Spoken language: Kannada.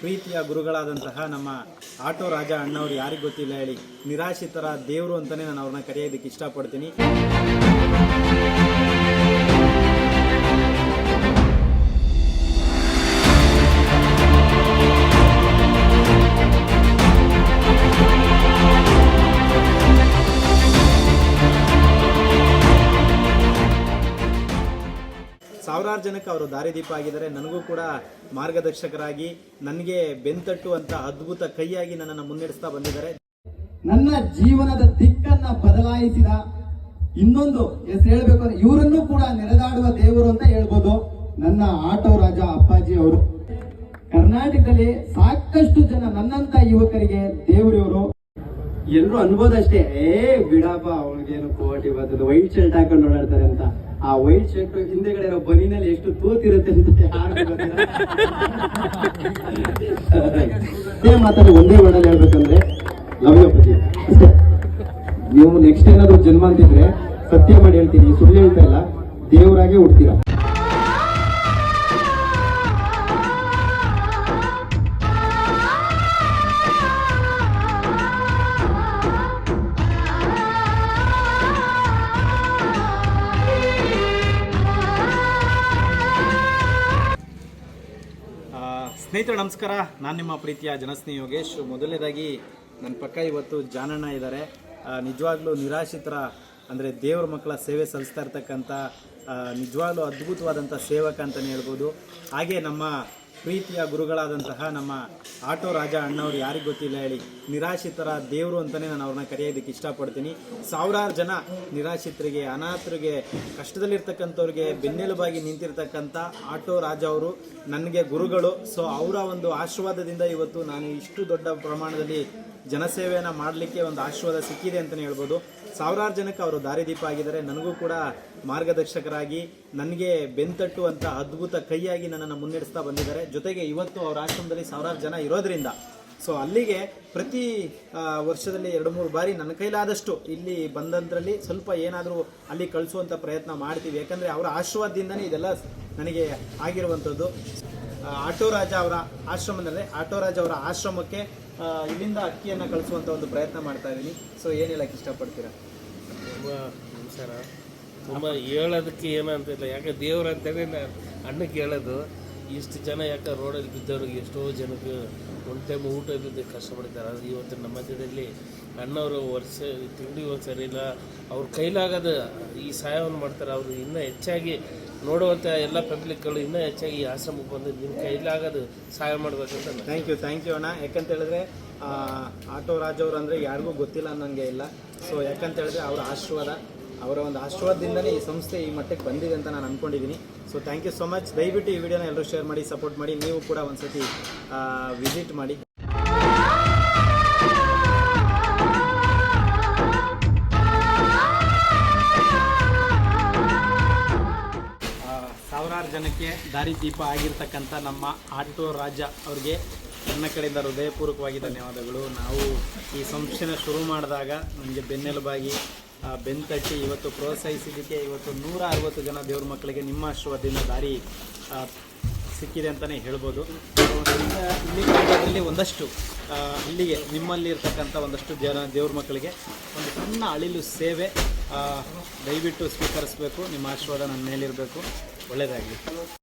ಪ್ರೀತಿಯ ಗುರುಗಳಾದಂತಹ ನಮ್ಮ ಆಟೋ ರಾಜ ಅಣ್ಣವ್ರು ಯಾರಿಗೂ ಗೊತ್ತಿಲ್ಲ ಹೇಳಿ, ನಿರಾಶಿತರ ದೇವರು ಅಂತಲೇ ನಾನು ಅವ್ರನ್ನ ಕರೆಯೋದಕ್ಕೆ ಇಷ್ಟಪಡ್ತೀನಿ. ಸಾವಿರಾರು ಜನಕ್ಕೆ ಅವರು ದಾರಿದೀಪ ಆಗಿದ್ದಾರೆ. ನನಗೂ ಕೂಡ ಮಾರ್ಗದರ್ಶಕರಾಗಿ ನನಗೆ ಬೆಂತಟ್ಟುವಂಥ ಅದ್ಭುತ ಕೈಯಾಗಿ ನನ್ನನ್ನು ಮುನ್ನಡೆಸ್ತಾ ಬಂದಿದ್ದಾರೆ. ನನ್ನ ಜೀವನದ ದಿಕ್ಕನ್ನ ಬದಲಾಯಿಸಿದ ಇನ್ನೊಂದು ಹೆಸರು ಹೇಳ್ಬೇಕು ಅಂದ್ರೆ ಇವರನ್ನು ಕೂಡ ನೆರೆದಾಡುವ ದೇವರು ಅಂತ ಹೇಳ್ಬೋದು. ನನ್ನ ಆಟೋ ರಾಜ ಅಪ್ಪಾಜಿ ಅವರು. ಕರ್ನಾಟಕದಲ್ಲಿ ಸಾಕಷ್ಟು ಜನ ನನ್ನಂತ ಯುವಕರಿಗೆ ದೇವರಿವರು. ಎಲ್ರು ಅನ್ಬೋದಷ್ಟೇ ಏ, ಬಿಡಪ್ಪ, ಅವನಿಗೇನು ಕೋಟಿ ಬರ್ತದೆ, ವೈಟ್ ಶರ್ಟ್ ಹಾಕೊಂಡು ಓಡಾಡ್ತಾರೆ ಅಂತ. ಆ ವೈಟ್ ಶರ್ಟ್ ಹಿಂದೆಗಡೆ ಇರೋ ಬನಿನಲ್ಲಿ ಎಷ್ಟು ತೂತಿರುತ್ತೆ ಅಂತ. ಅದೇ ಮಾತಾಡಿ, ಒಂದೇ ವರ್ಡಲ್ಲಿ ಹೇಳ್ಬೇಕಂದ್ರೆ ಲವ್ ಯು ಅಪ್ಪಾಜಿ ನೀವು ನೆಕ್ಸ್ಟ್ ಏನಾದ್ರು ಜನ್ಮ ಅಂತಿದ್ರೆ ಸತ್ಯ ಮಾಡಿ ಹೇಳ್ತೀನಿ ಸುಳ್ಳು ಹೇಳ್ತಾ ಇಲ್ಲ. ದೇವರಾಗೆ ಹುಡ್ತೀರಾ? ಸ್ನೇಹಿತರೆ, ನಮಸ್ಕಾರ. ನಾನು ನಿಮ್ಮ ಪ್ರೀತಿಯ ಜನಸ್ನೇಹಿ ಯೋಗೇಶ್. ಮೊದಲನೇದಾಗಿ ನನ್ನ ಪಕ್ಕ ಇವತ್ತು ಜಾನಣ್ಣ ಇದ್ದಾರೆ ನಿಜವಾಗ್ಲೂ ನಿರಾಶ್ರಿತರ, ಅಂದರೆ ದೇವ್ರ ಮಕ್ಕಳ ಸೇವೆ ಸಲ್ಲಿಸ್ತಾ ಇರ್ತಕ್ಕಂಥ ನಿಜವಾಗ್ಲೂ ಅದ್ಭುತವಾದಂಥ ಸೇವಕ ಅಂತಲೇ ಹೇಳ್ಬೋದು. ಹಾಗೆ ನಮ್ಮ ಪ್ರೀತಿಯ ಗುರುಗಳಾದಂತಹ ನಮ್ಮ ಆಟೋ ರಾಜ ಅಣ್ಣವ್ರು ಯಾರಿಗೆ ಗೊತ್ತಿಲ್ಲ ಹೇಳಿ, ನಿರಾಶ್ರಿತರ ದೇವರು ಅಂತಲೇ ನಾನು ಅವ್ರನ್ನ ಕರೆಯೋದಕ್ಕೆ ಇಷ್ಟಪಡ್ತೀನಿ. ಸಾವಿರಾರು ಜನ ನಿರಾಶ್ರಿತರಿಗೆ, ಅನಾಥರಿಗೆ, ಕಷ್ಟದಲ್ಲಿರ್ತಕ್ಕಂಥವ್ರಿಗೆ, ಬೆನ್ನೆಲುಬಾಗಿ ನಿಂತಿರ್ತಕ್ಕಂಥ ಆಟೋ ರಾಜ ಅವರು ನನಗೆ ಗುರುಗಳು. ಸೊ ಅವರ ಒಂದು ಆಶೀರ್ವಾದದಿಂದ ಇವತ್ತು ನಾನು ಇಷ್ಟು ದೊಡ್ಡ ಪ್ರಮಾಣದಲ್ಲಿ ಜನಸೇವೆಯನ್ನು ಮಾಡಲಿಕ್ಕೆ ಒಂದು ಆಶೀರ್ವಾದ ಸಿಕ್ಕಿದೆ ಅಂತಲೇ ಹೇಳ್ಬೋದು. ಸಾವಿರಾರು ಜನಕ್ಕೆ ಅವರು ದಾರಿದೀಪ ಆಗಿದ್ದಾರೆ. ನನಗೂ ಕೂಡ ಮಾರ್ಗದರ್ಶಕರಾಗಿ ನನಗೆ ಬೆಂತಟ್ಟುವಂಥ ಅದ್ಭುತ ಕೈಯಾಗಿ ನನ್ನನ್ನು ಮುನ್ನಡೆಸ್ತಾ ಬಂದಿದ್ದಾರೆ. ಜೊತೆಗೆ ಇವತ್ತು ಅವರ ಆಶ್ರಮದಲ್ಲಿ ಸಾವಿರಾರು ಜನ ಇರೋದರಿಂದ. ಸೊ ಅಲ್ಲಿಗೆ ಪ್ರತಿ ವರ್ಷದಲ್ಲಿ ಎರಡು ಮೂರು ಬಾರಿ ನನ್ನ ಕೈಲಾದಷ್ಟು ಇಲ್ಲಿ ಬಂದಂದ್ರಲ್ಲಿ ಸ್ವಲ್ಪ ಏನಾದರೂ ಅಲ್ಲಿ ಕಳಿಸುವಂಥ ಪ್ರಯತ್ನ ಮಾಡ್ತೀವಿ. ಯಾಕಂದರೆ ಅವರ ಆಶೀರ್ವಾದದಿಂದನೇ ಇದೆಲ್ಲ ನನಗೆ ಆಗಿರುವಂಥದ್ದು. ಆಟೋ ರಾಜ ಅವರ ಆಶ್ರಮದಲ್ಲಿ, ಆಟೋ ರಾಜ ಅವರ ಆಶ್ರಮಕ್ಕೆ ಇಲ್ಲಿಂದ ಅಕ್ಕಿಯನ್ನು ಕಳಿಸುವಂಥ ಒಂದು ಪ್ರಯತ್ನ ಮಾಡ್ತಾ ಇದ್ದೀನಿ. ಸೊ ಏನು ಹೇಳಕ್ಕೆ ಇಷ್ಟಪಡ್ತೀರಾ? ತುಂಬ ನಮಸ್ಕಾರ. ತುಂಬ ಹೇಳೋದಕ್ಕೆ ಏನು ಅಂತಿಲ್ಲ ಯಾಕೆ ದೇವ್ರ ಅಂತಲೇ ಅಣ್ಣ ಅಣ್ಣಕ್ಕೆ ಹೇಳೋದು, ಇಷ್ಟು ಜನ ಯಾಕೆ ರೋಡಲ್ಲಿ ಬಿದ್ದವ್ರಿಗೆ ಎಷ್ಟೋ ಜನಕ್ಕೆ ಒಂದು ಟೈಮ್ ಊಟ ಇಲ್ಲದೆ ಕಷ್ಟಪಡ್ತಾರೆ ಆದರೆ ಇವತ್ತು ನಮ್ಮ ಮಧ್ಯದಲ್ಲಿ ಅಣ್ಣವರು ವರ್ಷ ತಿಂಡಿ ಒಂದು ಸರಿ ಇಲ್ಲ, ಅವ್ರ ಕೈಲಾಗದ ಈ ಸಹಾಯವನ್ನು ಮಾಡ್ತಾರೆ. ಅವರು ಇನ್ನೂ ಹೆಚ್ಚಾಗಿ ನೋಡುವಂಥ ಎಲ್ಲ ಪಬ್ಲಿಕ್ಗಳು ಇನ್ನೂ ಹೆಚ್ಚಾಗಿ ಈ ಆಶ್ರಮಕ್ಕೆ ಬಂದು ನಿಮ್ಮ ಕೈಲಾಗದು ಸಹಾಯ ಮಾಡಬೇಕಂತ ಥ್ಯಾಂಕ್ ಯು ಥ್ಯಾಂಕ್ ಯು ಅಣ್ಣ. ಯಾಕಂತ ಹೇಳಿದ್ರೆ ಆಟೋ ರಾಜ್ ಅವರು ಅಂದರೆ ಯಾರಿಗೂ ಗೊತ್ತಿಲ್ಲ ಅನ್ನೋಂಗೆ ಇಲ್ಲ. ಸೊ ಯಾಕಂತ ಹೇಳಿದ್ರೆ ಅವರ ಆಶೀರ್ವಾದ, ಅವರ ಒಂದು ಆಶೀರ್ವಾದದಿಂದಲೇ ಈ ಸಂಸ್ಥೆ ಈ ಮಟ್ಟಕ್ಕೆ ಬಂದಿದೆ ಅಂತ ನಾನು ಅಂದ್ಕೊಂಡಿದ್ದೀನಿ so thank you so much ದಯವಿಟ್ಟು ಈ ವಿಡಿಯೋನ ಎಲ್ಲರೂ ಶೇರ್ ಮಾಡಿ ಸಪೋರ್ಟ್ ಮಾಡಿ. ನೀವು ಕೂಡ ಒಂದ್ಸತಿ ವಿಸಿಟ್ ಮಾಡಿ. ಜನಕ್ಕೆ ದಾರಿದೀಪ ಆಗಿರ್ತಕ್ಕಂಥ ನಮ್ಮ ಆಟೋ ರಾಜ ಅವ್ರಿಗೆ ನನ್ನ ಕಡೆಯಿಂದ ಹೃದಯಪೂರ್ವಕವಾಗಿ ಧನ್ಯವಾದಗಳು. ನಾವು ಈ ಸಂಸ್ಥೆನ ಶುರು ಮಾಡಿದಾಗ ನಮಗೆ ಬೆನ್ನೆಲುಬಾಗಿ ಆ, ಬೆನ್ತಟ್ಟಿ ಇವತ್ತು ಪ್ರೋತ್ಸಾಹಿಸಿದ್ದಕ್ಕೆ ಇವತ್ತು ನೂರ ಅರವತ್ತು ಜನ ದೇವ್ರ ಮಕ್ಕಳಿಗೆ ನಿಮ್ಮ ಆಶೀರ್ವಾದದಿಂದ ದಾರಿ ಸಿಕ್ಕಿದೆ ಅಂತಲೇ ಹೇಳ್ಬೋದು. ಇಲ್ಲಿ ಒಂದಷ್ಟು ಇಲ್ಲಿಗೆ ನಿಮ್ಮಲ್ಲಿ ಇರ್ತಕ್ಕಂಥ ಒಂದಷ್ಟು ಜನ ದೇವ್ರ ಮಕ್ಕಳಿಗೆ ಒಂದು ಸಣ್ಣ ಅಳಿಲು ಸೇವೆ ದಯವಿಟ್ಟು ಸ್ವೀಕರಿಸಬೇಕು. ನಿಮ್ಮ ಆಶೀರ್ವಾದ ನನ್ನ ಮೇಲಿರಬೇಕು. ಒಳ್ಳೆಯದಾಗಲಿ